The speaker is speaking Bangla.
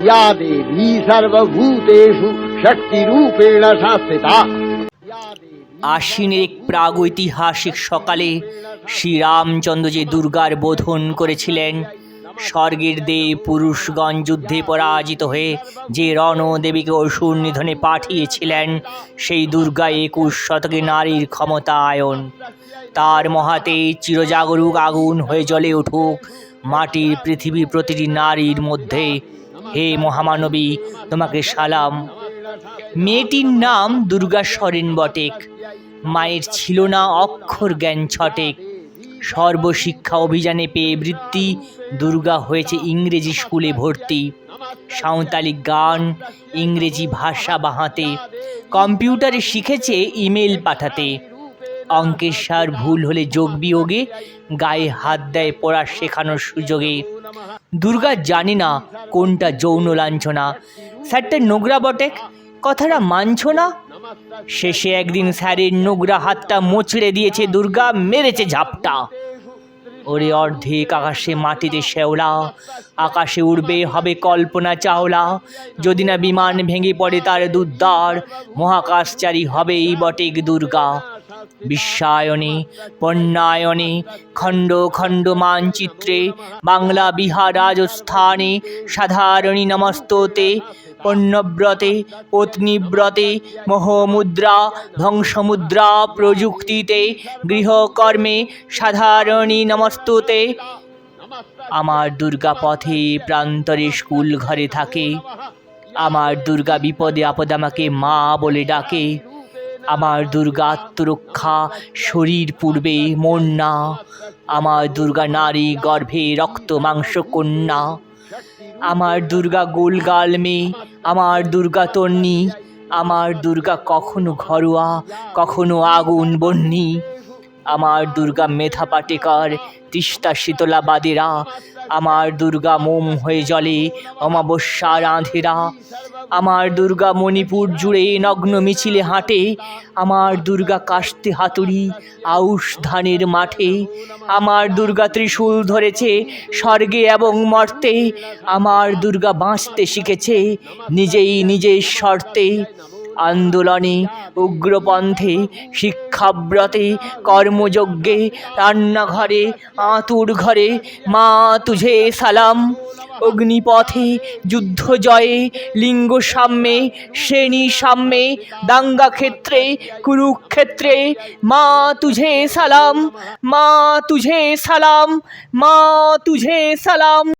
या देवी सर्वभूतेषु शक्तिरूपेण संस्थिता আশ্বিনের এক প্রাগৈতিহাসিক সকালে শ্রীরামচন্দ্র যে দুর্গার বোধন করেছিলেন স্বর্গের দেব পুরুষগণ যুদ্ধে পরাজিত হয়ে যে রণদেবীকে অসুর নিধনে পাঠিয়েছিলেন সেই দুর্গা একুশ শতকে নারীর ক্ষমতায়ন তার মহাতে চিরজাগরুক আগুন হয়ে জ্বলে উঠুক মাটির পৃথিবী প্রতিটি নারীর মধ্যে হে মহামানবী, তোমাকে সালাম। মেয়েটির নাম দুর্গা সরেন বটেক। মায়ের ছিল না অক্ষর জ্ঞান ছটেক। সর্বশিক্ষা অভিযানে পেয়ে বৃত্তি দুর্গা হয়েছে ইংরেজি স্কুলে ভর্তি। সাঁওতালি গান, ইংরেজি ভাষা বাহাতে। কম্পিউটারে শিখেছে ইমেল পাঠাতে। অঙ্কের সার ভুল হলে যোগ বিয়োগে, গায়ে হাত দেয় পড়া শেখানোর সুযোগে। দুর্গা জানি না কোনটা যৌন লাঞ্ছনা। স্যারটা নোংরা বটেক কথাটা মানছ না? শেষে একদিন স্যারের নোংরা হাতটা মোচড়ে দিয়েছে দুর্গা, মেরেছে ঝাপটা। ওরে অর্ধেক আকাশে মাটিতে শেওলা আকাশে উড়বে, হবে কল্পনা চাওলা। যদি না বিমান ভেঙে পড়ে তার দুদ্দার মহাকাশচারী হবেই বটেক দুর্গা। বিশ্বায়নে পণ্যায়নে, খণ্ড খণ্ড মানচিত্রে, বাংলা বিহার রাজস্থানে, সাধারণী নমস্ততে, পণ্যব্রতে, পত্নীব্রতে, মোহমুদ্রা, ধ্বংসমুদ্রা প্রযুক্তিতে, গৃহকর্মে, সাধারণী নমস্তুতে। আমার দুর্গা পথে প্রান্তরে স্কুল ঘরে থাকে। আমার দুর্গা বিপদে আপদে আমাকে মা বলে ডাকে। আমার দুর্গা আত্মরক্ষা, শরীর পূর্বে মন না। আমার দুর্গা নারী গর্ভে রক্ত মাংস কন্যা। আমার দুর্গা গোলগাল মেয়ে, আমার দুর্গা তন্নি। আমার দুর্গা কখনো ঘরোয়া, কখনো আগুন বন্যি আমার দুর্গা মেধা পাটেকার তিস্তা শীতলা বাদেরা। আমার দুর্গা মোম হয়ে জলে অমাবস্যার আঁধেরা আমার দুর্গা মণিপুর জুড়ে নগ্ন মিছিলে হাঁটে, আমার দুর্গা কাস্তে হাতুড়ি আউশ ধানের মাঠে। আমার দুর্গা ত্রিশূল ধরেছে স্বর্গে এবং মর্তে, আমার দুর্গা বাঁচতে শিখেছে নিজেই নিজের শর্তে। আন্দোলনে উগ্রপন্থে, শিক্ষাব্রতে, কর্মযজ্ঞে, রান্নাঘরে, আঁতুর ঘরে, মা তুঝে সালাম, অগ্নিপথে যুদ্ধ জয়ে লিঙ্গ সাম্যে, শ্রেণি সাম্যে, দাঙ্গা ক্ষেত্রে, কুরুক্ষেত্রে, মা তুঝে সালাম, মা তুঝে সালাম, মা তুঝে সালাম।